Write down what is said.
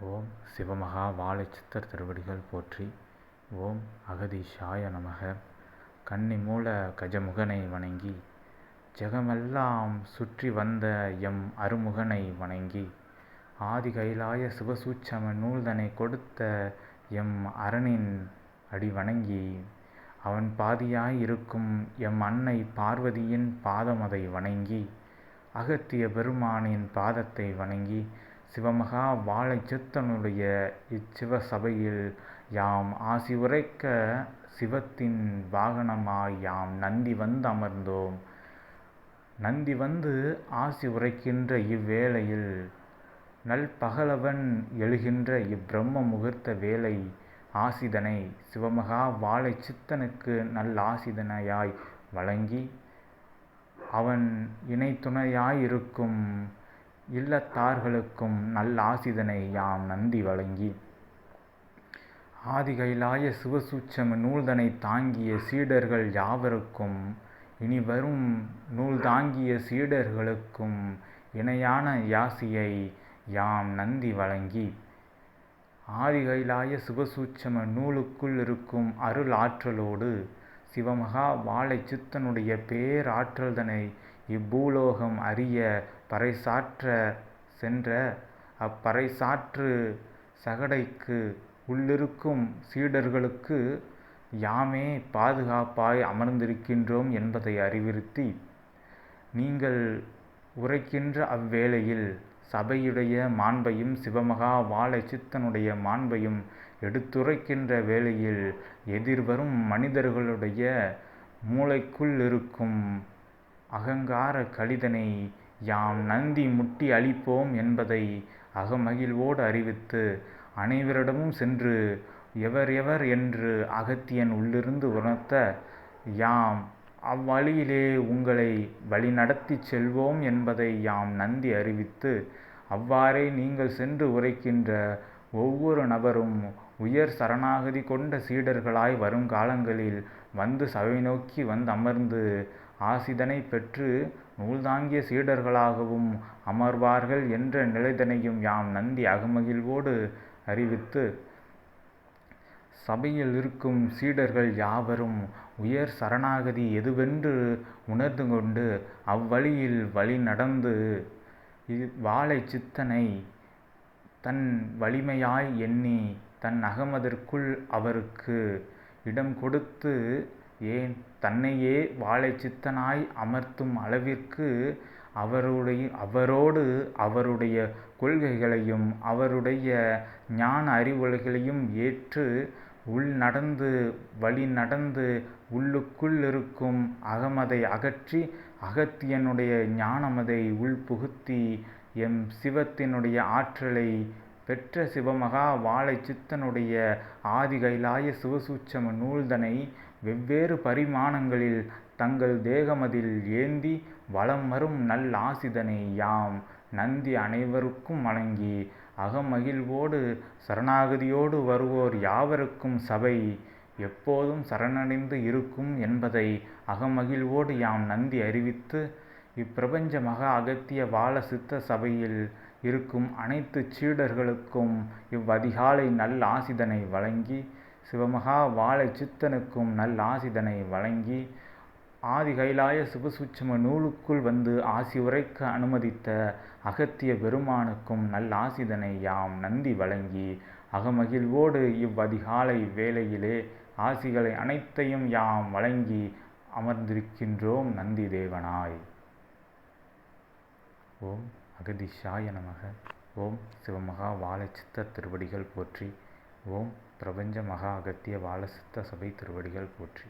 ஓம் சிவமகா வாழைச்சித்தர் திருவடிகள் போற்றி ஓம் அகதீஷாய நமக. கன்னிமூல கஜமுகனை வணங்கி ஜெகமெல்லாம் சுற்றி வந்த எம் அருமுகனை வணங்கி ஆதி கைலாய சிவசூட்சம நூல்தனை கொடுத்த எம் அரணின் அடி வணங்கி அவன் பாதியாய் இருக்கும் எம் அன்னை பார்வதியின் பாதமதை வணங்கி அகத்திய பெருமானின் பாதத்தை வணங்கி சிவமகா வாழைச்சித்தனுடைய இச்சிவ சபையில் யாம் ஆசி உரைக்க சிவத்தின் வாகனமாய் யாம் நந்தி வந்து அமர்ந்தோம். நந்தி வந்து ஆசி உரைக்கின்ற இவ்வேளையில் நல்பகலவன் எழுகின்ற இப்பிரம்ம முகூர்த்த வேலை ஆசிதனை சிவமகா வாழை சித்தனுக்கு நல்லாசிதனையாய் வழங்கி அவன் இணை துணையாயிருக்கும் இல்லத்தார்களுக்கும் நல்ல ஆசிதனை யாம் நந்தி வழங்கி. ஆதிகைலாய சிவசூட்சம நூல்தனை தாங்கிய சீடர்கள் யாவருக்கும் இனி வரும் நூல் தாங்கிய சீடர்களுக்கும் இணையான யாசியை யாம் நந்தி வழங்கி. ஆதிகைலாய சிவசூட்சம நூலுக்குள் இருக்கும் அருள் ஆற்றலோடு சிவமகா வாழை சித்தனுடைய பேராற்றல்தனை இப்பூலோகம் அறிய பறைசாற்ற சென்ற அப்பறைசாற்று சகடைக்கு உள்ளிருக்கும் சீடர்களுக்கு யாமே பாதுகாப்பாய் அமர்ந்திருக்கின்றோம் என்பதை அறிவுறுத்தி நீங்கள் உரைக்கின்ற அவ்வேளையில் சபையுடைய மாண்பையும் சிவமகா வாழை சித்தனுடைய மாண்பையும் எடுத்துரைக்கின்ற வேளையில் எதிர்வரும் மனிதர்களுடைய மூளைக்குள் இருக்கும் அகங்கார கழிதனை யாம் நந்தி முட்டி அழிப்போம் என்பதை அகமகிழ்வோடு அறிவித்து அனைவரிடமும் சென்று எவர் எவர் என்று அகத்தியன் உள்ளிருந்து உணர்த்த யாம் அவ்வழியிலே உங்களை வழிநடத்தி செல்வோம் என்பதை யாம் நந்தி அறிவித்து அவ்வாறே நீங்கள் சென்று உரைக்கின்ற ஒவ்வொரு நபரும் உயர் சரணாகதி கொண்ட சீடர்களாய் வரும் காலங்களில் வந்து சபை நோக்கி வந்து அமர்ந்து ஆசிதனை பெற்று நூல்தாங்கிய சீடர்களாகவும் அமர்வார்கள் என்ற நிலைதனையும் யாம் நந்தி அகமகிழ்வோடு அறிவித்து சபையில் இருக்கும் சீடர்கள் யாவரும் உயர் சரணாகதி எதுவென்று உணர்ந்து கொண்டு அவ்வழியில் வழி நடந்து வாழை சித்தனை தன் வலிமையாய் எண்ணி தன் அகமதற்குள் அவருக்கு இடம் கொடுத்து ஏன் தன்னையே வாழை சித்தனாய் அமர்த்தும் அளவிற்கு அவருடைய அவரோடு அவருடைய கொள்கைகளையும் அவருடைய ஞான அறிவுரைகளையும் ஏற்று உள் நடந்து வழி நடந்து உள்ளுக்குள் இருக்கும் அகமதை அகற்றி அகத்தியனுடைய ஞானமதை உள்புகுத்தி எம் சிவத்தினுடைய ஆற்றலை பெற்ற சிவமகா வாழை சித்தனுடைய ஆதிகைலாய சிவசூட்சம நூல்தனை வெவ்வேறு பரிமாணங்களில் தங்கள் தேகமதில் ஏந்தி வலம் வரும் நல் ஆசிதனை யாம் நந்தி அனைவருக்கும் வழங்கி அகமகிழ்வோடு சரணாகதியோடு வருவோர் யாவருக்கும் சபை. எப்போதும் சரணடைந்து இருக்கும் என்பதை அகமகிழ்வோடு யாம் நந்தி அறிவித்து இப்பிரபஞ்ச மகா அகத்திய வாழ சித்த சபையில் இருக்கும் அனைத்து சீடர்களுக்கும் இவ்வதிகாலை நல் ஆசிதனை வழங்கி சிவமகா வாழை சித்தனுக்கும் நல் ஆசிதனை வழங்கி ஆதி கைலாய சிவசூட்சம நூலுக்குள் வந்து ஆசி உரைக்க அனுமதித்த அகத்திய பெருமானுக்கும் நல் ஆசிதனை யாம் நந்தி வழங்கி அகமகிழ்வோடு இவ்வதிகாலை வேளையிலே ஆசிகளை அனைத்தையும் யாம் வழங்கி அமர்ந்திருக்கின்றோம் நந்தி தேவனாய். ஓம் அகதிஷாய நமக. ஓம் சிவமகா வாழச்சித்த திருவடிகள் போற்றி. ஓம் பிரபஞ்ச மகா அகத்திய வாலசித்த சபை திருவடிகள் போற்றி.